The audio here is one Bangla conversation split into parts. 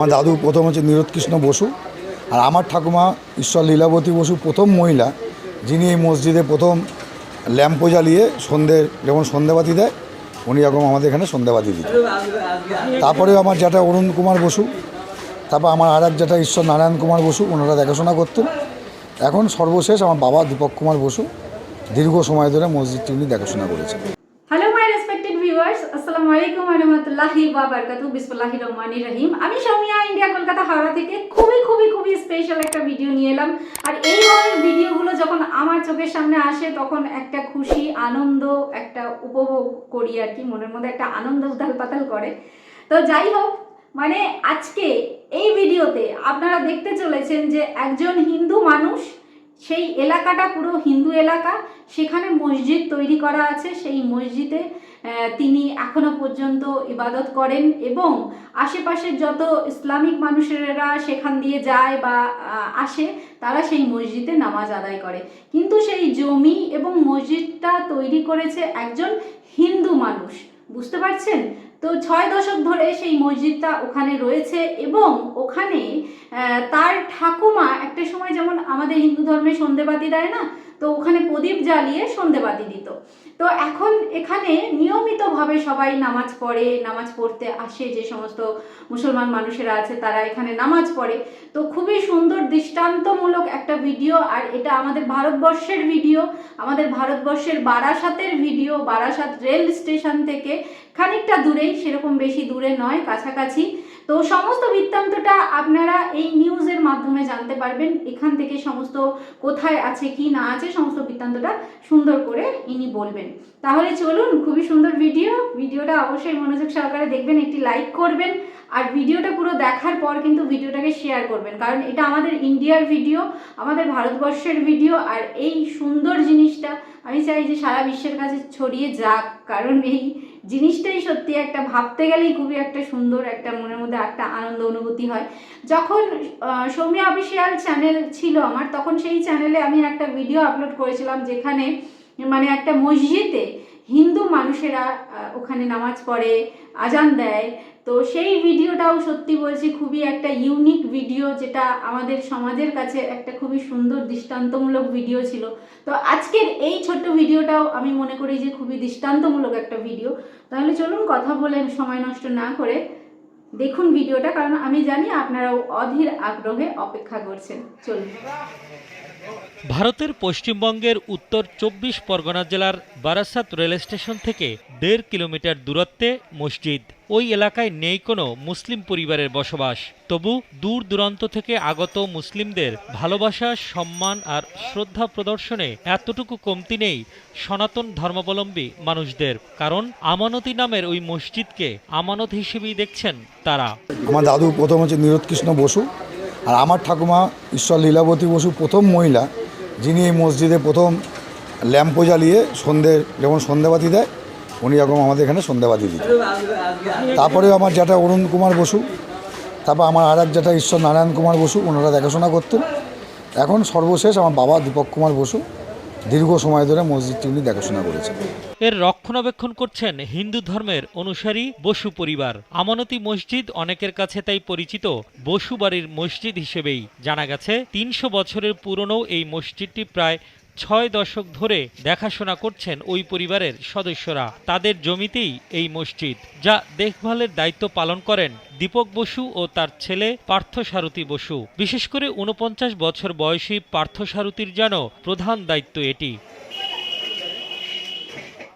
আমার দাদু প্রথম হচ্ছে নীরোৎকৃষ্ণ বসু, আর আমার ঠাকুমা ঈশ্বর লীলাবতী বসু প্রথম মহিলা, যিনি এই মসজিদে প্রথম ল্যাম্পো জ্বালিয়ে সন্ধে যেমন সন্ধেবাতি দেয়, উনি এরকম আমাদের এখানে সন্ধেবাতি দিত তারপরে আমার যেটা অরুণ কুমার বসু, তারপর আমার আর এক যেটা ঈশ্বর নারায়ণ কুমার বসু, ওনারা দেখাশোনা করতেন। এখন সর্বশেষ আমার বাবা দীপক কুমার বসু, দীর্ঘ সময় ধরে মসজিদটি উনি দেখাশোনা করেছেন। ভিউয়ার্স, আসসালামু আলাইকুম রাহমাতুল্লাহি ওয়া বারাকাতুহু। বিসমিল্লাহির রহমানির রহিম। আমি সৌমিয়া, ইন্ডিয়া, কলকাতা, হাওড়া থেকে খুবই খুবই খুবই স্পেশাল একটা ভিডিও নিয়ে এলাম। আর এই ধরনের ভিডিওগুলো যখন আমার চোখের সামনে আসে, তখন একটা খুশি, আনন্দ, একটা উপভোগ করি আর কি। মনের মধ্যে একটা আনন্দ উথাল পাতাল করে। তো যাই হোক মানে আজকে এই ভিডিওতে আপনারা দেখতে চলেছেন যে একজন হিন্দু মানুষ, সেই এলাকাটা পুরো হিন্দু এলাকা, সেখানে মসজিদ তৈরি করা আছে। সেই মসজিদে তিনি এখনও পর্যন্ত ইবাদত করেন এবং আশেপাশের যত ইসলামিক মানুষেরা সেখান দিয়ে যায় বা আসে, তারা সেই মসজিদে নামাজ আদায় করে। কিন্তু সেই জমি এবং মসজিদটা তৈরি করেছে একজন হিন্দু মানুষ। বুঝতে পারছেন? তো ছয় দশক ধরে সেই মসজিদটা ওখানে রয়েছে এবং ওখানে তার ঠাকুমা একটা সময় যেমন আমাদের হিন্দু ধর্মে সন্ধেবাতি দেয় না তো ওখানে প্রদীপ জ্বালিয়ে সন্ধেবাতি দিত। তো এখন এখানে নিয়মিতভাবে সবাই নামাজ পড়ে, নামাজ পড়তে আসে যে সমস্ত মুসলমান মানুষেরা আছে তারা এখানে নামাজ পড়ে। তো খুবই সুন্দর, দৃষ্টান্তমূলক একটা ভিডিও আর এটা আমাদের ভারতবর্ষের ভিডিও, আমাদের ভারতবর্ষের বারাসাতের ভিডিও, বারাসাত রেল স্টেশন থেকে খানিকটা দূরেই, সেরকম বেশি দূরে নয়, কাছাকাছি। তো সমস্ত বৃত্তান্তটা আপনারা এই নিউজের মাধ্যমে জানতে পারবেন, এখান থেকে সমস্ত কোথায় আছে, কি না আছে, সমস্ত বৃত্তান্তটা সুন্দর করে ইনি বলবেন। তাহলে চলুন, খুবই সুন্দর ভিডিও ভিডিওটা অবশ্যই মনোযোগ সহকারে দেখবেন, একটি লাইক করবেন, আর ভিডিওটা পুরো দেখার পর কিন্তু ভিডিওটাকে শেয়ার করবেন, কারণ এটা আমাদের ইন্ডিয়ার ভিডিও আমাদের ভারতবর্ষের ভিডিও আর এই সুন্দর জিনিসটা আমি চাই যে সারা বিশ্বের কাছে ছড়িয়ে যাক, কারণ এই জিনিসটাই সত্যি একটা ভাবতে গেলেই খুবই একটা সুন্দর, একটা মনের মধ্যে একটা আনন্দ অনুভূতি হয়। যখন সৌম্য অফিসিয়াল চ্যানেল ছিল আমার, তখন সেই চ্যানেলে আমি একটা ভিডিও আপলোড করেছিলাম যেখানে মানে একটা মসজিদে হিন্দু মানুষেরা ওখানে নামাজ পড়ে, আজান দেয়। তো সেই ভিডিওটাও সত্যি বলছি খুবই একটা ইউনিক ভিডিও যেটা আমাদের সমাজের কাছে একটা খুবই সুন্দর, দৃষ্টান্তমূলক ভিডিও ছিল। তো আজকের এই ছোট্ট ভিডিওটাও আমি মনে করি যে খুবই দৃষ্টান্তমূলক একটা ভিডিও তাহলে চলুন কথা বলে সময় নষ্ট না করে দেখুন ভিডিওটা কারণ আমি জানি আপনারাও অধীর আগ্রহে অপেক্ষা করছেন। চলুন। ভারতের পশ্চিমবঙ্গের উত্তর চব্বিশ পরগনা জেলার বারাসাত রেল স্টেশন থেকে দেড় কিলোমিটার দূরত্বে মসজিদ। ওই এলাকায় নেই কোনো মুসলিম পরিবারের বসবাস। তবু দূর দূরান্ত থেকে আগত মুসলিমদের ভালোবাসা, সম্মান আর শ্রদ্ধা প্রদর্শনে এতটুকু কমতি নেই সনাতন ধর্মাবলম্বী মানুষদের। কারণ আমানতি নামের ওই মসজিদকে আমানত হিসেবেই দেখছেন তারা। আমার দাদু প্রথম হচ্ছে নীরোৎকৃষ্ণ বসু। আর আমার ঠাকুমা ঈশ্বর লীলাবতী বসু প্রথম মহিলা, যিনি এই মসজিদে প্রথম ল্যাম্পো জ্বালিয়ে সন্ধে যেমন সন্ধেবাতি দেয়, উনি এরকম আমাদের এখানে সন্ধেবাতি দিত তারপরে আমার যেটা অরুণ কুমার বসু, তারপর আমার আর এক যেটা ঈশ্বর নারায়ণ কুমার বসু ওনারা দেখাশোনা করতেন। এখন সর্বশেষ আমার বাবা দীপক কুমার বসু দীর্ঘ সময় ধরে মসজিদটি উনি দেখাশোনা করেছেন এর রক্ষণাবেক্ষণ করছেন হিন্দু ধর্মের অনুসারী বসু পরিবার। আমানতি মসজিদ অনেকের কাছে তাই পরিচিত, বসু বাড়ির মসজিদ হিসেবেই। জানা গেছে, তিনশো বছরের পুরনো এই মসজিদটি প্রায় ছয় দশক ধরে দেখাশোনা করছেন ওই পরিবারের সদস্যরা। তাদের জমিতেই এই মসজিদ, যা দেখভালের দায়িত্ব পালন করেন দীপক বসু ও তার ছেলে পার্থসারথী বসু। বিশেষ করে উনপঞ্চাশ বছর বয়সী পার্থসারথীর যেন প্রধান দায়িত্ব এটি।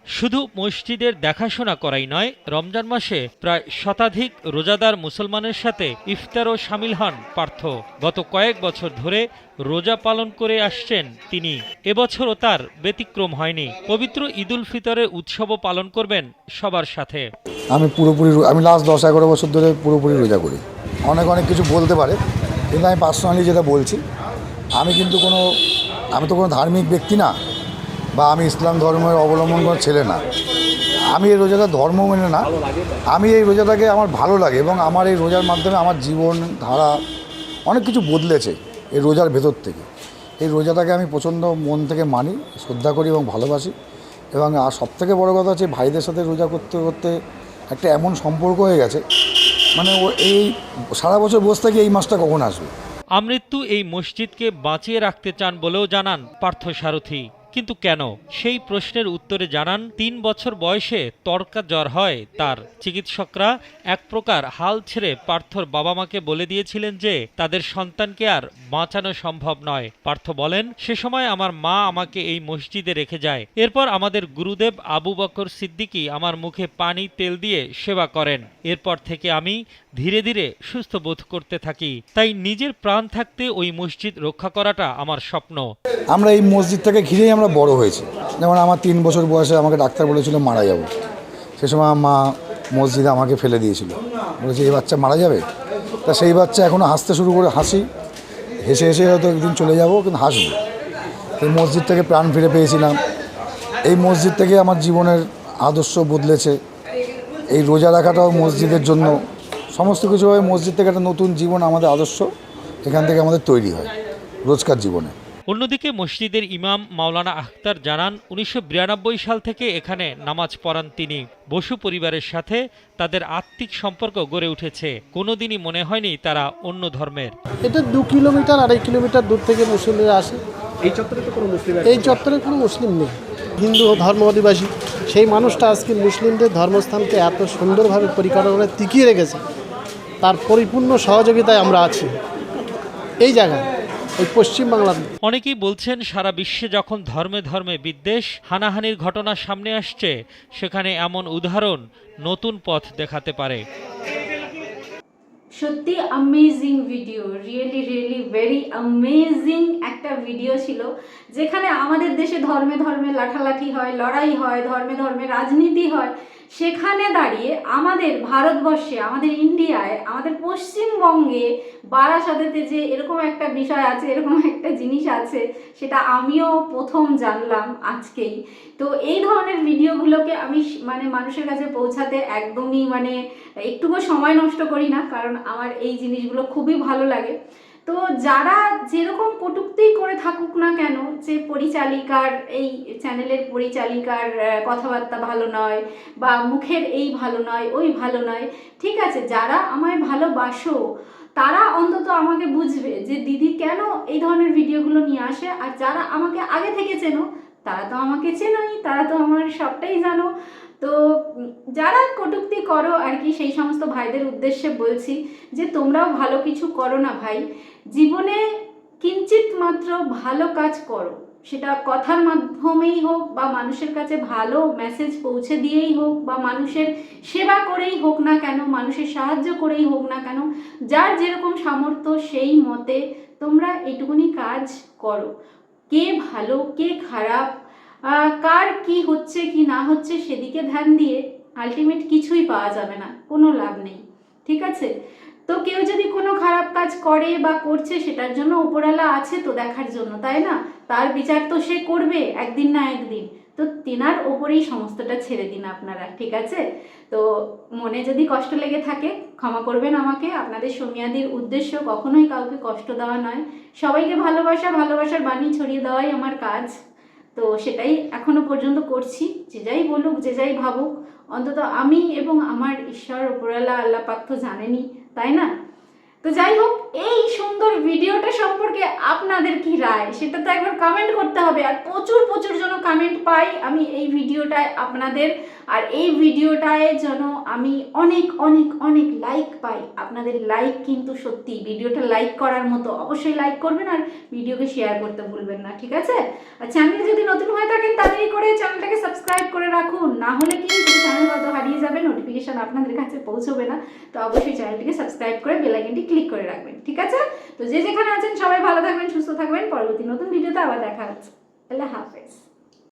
শুধু মসজিদের দেখাশোনা করাই নয়, রমজান মাসে প্রায় শতাধিক রোজাদার মুসলমানের সাথে ইফতারও সামিল হন পার্থ। গত কয়েক বছর ধরে রোজা পালন করে আসছেন তিনি। এবছরও তার ব্যতিক্রম হয়নি। পবিত্র ঈদুল ফিতরের উৎসবও পালন করবেন সবার সাথে। আমি পুরোপুরি আমি লাস্ট দশ এগারো বছর ধরে পুরোপুরি রোজা করি। অনেক অনেক কিছু বলতে পারে, কিন্তু আমি পার্সোনালি যেটা বলছি, আমি কিন্তু কোনো, আমি তো কোনো ধার্মিক ব্যক্তি না বা আমি ইসলাম ধর্মের অবলম্বন করার ছেলে না। আমি এই রোজাটা ধর্ম মেনে না। আমি এই রোজাটাকে আমার ভালো লাগে এবং আমার এই রোজার মাধ্যমে আমার জীবন, ধারা অনেক কিছু বদলেছে এই রোজার ভেতর থেকে। এই রোজাটাকে আমি প্রচণ্ড মন থেকে মানি, শ্রদ্ধা করি এবং ভালোবাসি। এবং আর সবথেকে বড় কথা হচ্ছে ভাইদের সাথে রোজা করতে করতে একটা এমন সম্পর্ক হয়ে গেছে মানে ও এই সারা বছর বসে থেকে এই মাসটা কখন আসবে? আমৃত্যু এই মসজিদকে বাঁচিয়ে রাখতে চান বলেও জানান পার্থ সারথী। কিন্তু কেন? সেই প্রশ্নের উত্তরে জানান, তিন বছর বয়সে তর্কা জ্বর হয় তার। চিকিৎসকরা এক প্রকার হাল ছেড়ে পার্থর বাবা মাকে বলে দিয়েছিলেন যে, তাদের সন্তানকে আর বাঁচানো সম্ভব নয়। পার্থ বলেন, সে সময় আমার মা আমাকে এই মসজিদে রেখে যায়। এরপর আমাদের গুরুদেব আবু বকর সিদ্দিকি আমার মুখে পানি, তেল দিয়ে সেবা করেন। এরপর থেকে আমি ধীরে ধীরে সুস্থ বোধ করতে থাকি। তাই নিজের প্রাণ থাকতে ওই মসজিদ রক্ষা করাটা আমার স্বপ্ন। আমরা এই মসজিদটাকে ঘিরেই আমরা বড় হয়েছি। যেমন আমার তিন বছর বয়সে আমাকে ডাক্তার বলেছিল মারা যাব। সে সময় মা মসজিদে আমাকে ফেলে দিয়েছিল। বলেছে, এই বাচ্চা মারা যাবে? তা সেই বাচ্চা এখনও হাসতে শুরু করে, হাসি। হেসে হেসে হয়তো একদিন চলে যাব, কিন্তু হাসবো। এই মসজিদ থেকে প্রাণ ফিরে পেয়েছিলাম। এই মসজিদ থেকে আমার জীবনের আদর্শ বদলেছে। এই রোজা রাখাটাও মসজিদের জন্য। সমস্ত কিছুভাবে মসজিদ থেকে একটা নতুন জীবন আমাদের আদর্শ। এখান থেকে আমাদের তৈরি হয়। রোজকার জীবনে। অন্যদিকে মসজিদের ইমাম মাওলানা আখতার জানান উনিশশো বিরানব্বই সাল থেকে এখানে নামাজ পড়ান তিনি। বসু পরিবারের সাথে তাদের আত্মিক সম্পর্ক গড়ে উঠেছে। কোনোদিনই মনে হয়নি তারা অন্য ধর্মের। এটা দু কিলোমিটার আড়াই কিলোমিটার দূর থেকে মুসলিমরা আসে। এই চত্বরে তো কোনো মুসলিম এই চত্বরে কোনো মুসলিম নেই। হিন্দু ধর্ম অধিবাসী সেই মানুষটা আজকে মুসলিমদের ধর্মস্থানকে এত সুন্দরভাবে পরিকল্পনা টিকিয়ে রেখেছে। তার পরিপূর্ণ সহযোগিতায় আমরা আছি। এই জায়গায়। এই পশ্চিমবাংলার অনেকেই বলছেন সারা বিশ্বে যখন ধর্মে ধর্মে বিদ্বেষ হানাহানির ঘটনা সামনে আসছে সেখানে এমন উদাহরণ নতুন পথ দেখাতে পারে। সত্যি amazing video really really very amazing একটা ভিডিও ছিল যেখানে আমাদের দেশে ধর্মে ধর্মে লাঠালাঠি হয় লড়াই হয় ধর্মে ধর্মে রাজনীতি হয়। সেখানে দাঁড়িয়ে আমাদের ভারতবর্ষে, আমাদের ইন্ডিয়ায়, আমাদের পশ্চিমবঙ্গে বারাসাতেতে যে এরকম একটা বিষয় আছে, এরকম একটা জিনিস আছে, সেটা আমিও প্রথম জানলাম আজকেই। তো এই ধরনের ভিডিওগুলোকে আমি মানে মানুষের কাছে পৌঁছাতে একদমই মানে একটুকু সময় নষ্ট করি না, কারণ আমার এই জিনিসগুলো খুবই ভালো লাগে। তো যারা যেরকম কটুক্তি করে থাকুক না কেন, যে পরিচালিকার, এই চ্যানেলের পরিচালিকার কথাবার্তা ভালো নয় বা মুখের এই ভালো নয়, ওই ভালো নয়, ঠিক আছে, যারা আমায় ভালোবাসো, তারা অন্তত আমাকে বুঝবে যে দিদি কেন এই ধরনের ভিডিওগুলো নিয়ে আসে, আর যারা আমাকে আগে থেকে চেনো, তারা তো আমাকে চেনোই, তারা তো আমার সবটাই জানো। তো যারা কটুক্তি করো আর কি, সেই সমস্ত ভাইদের উদ্দেশ্যে বলছি যে তোমরাও ভালো কিছু করো না ভাই। জীবনে কিঞ্চিত মাত্র ভালো কাজ করো। সেটা কথার মাধ্যমেই হোক বা মানুষের কাছে ভালো মেসেজ পৌঁছে দিয়েই হোক বা মানুষের সেবা করেই হোক না কেন, মানুষের সাহায্য করেই হোক না কেন, যার যেরকম সামর্থ্য সেই মতে তোমরা এটুকুনি কাজ করো। কে ভালো, কে খারাপ কার কি হচ্ছে কি না হচ্ছে সেদিকে ধ্যান দিয়ে আলটিমেট কিছুই পাওয়া যাবে না, কোনো লাভ নেই, ঠিক আছে? তো কেউ যদি কোনো খারাপ কাজ করে বা করছে সেটার জন্য উপরালা আছে তো দেখার জন্য, তাই না? তার বিচার তো সে করবে একদিন না একদিন। তো তেনার ওপরেই সমস্তটা ছেড়ে দিন আপনারা, ঠিক আছে? তো মনে যদি কষ্ট লেগে থাকে, ক্ষমা করবেন আমাকে। আপনাদের সমিয়াদির উদ্দেশ্য কখনোই কাউকে কষ্ট দেওয়া নয়। সবাইকে ভালোবাসা, ভালোবাসার বাণী ছড়িয়ে দেওয়াই আমার কাজ। তো সেটাই এখনও পর্যন্ত করছি। যে যাই বলুক, যে যাই ভাবুক, অন্তত আমি এবং আমার ঈশ্বর ওপরালা আল্লাহ তো জানেনি তাই না? তো যাই হোক এই সুন্দর ভিডিওটা সম্পর্কে আপনাদের কি রায়? সেটা তো একবার কমেন্ট করতে হবে। আর প্রচুর প্রচুর যেন কমেন্ট পাই আমি এই ভিডিওটায় আপনাদের। আর এই ভিডিওটায় যেন আমি অনেক অনেক অনেক লাইক পাই। আপনাদের লাইক কিন্তু সত্যি, ভিডিওটা লাইক করার মতো অবশ্যই লাইক করবেন আর ভিডিওকে শেয়ার করতে ভুলবেন না, ঠিক আছে? আর চ্যানেলে যদি নতুন হয়ে থাকেন, তাড়াতাড়ি করে চ্যানেলটাকে সাবস্ক্রাইব করে রাখুন। না হলে কিন্তু চ্যানেল হয়তো হারিয়ে যাবে নোটিফিকেশান আপনাদের কাছে পৌঁছবে না, তো অবশ্যই চ্যানেলটিকে সাবস্ক্রাইব করে বেল আইকনটি ক্লিক করে রাখবেন। ঠিক আছে? তো যে যেখানে আছেন সবাই ভালো থাকবেন, সুস্থ থাকবেন। পরবর্তী নতুন ভিডিওতে আবার দেখা হচ্ছে। আল্লাহ হাফেজ।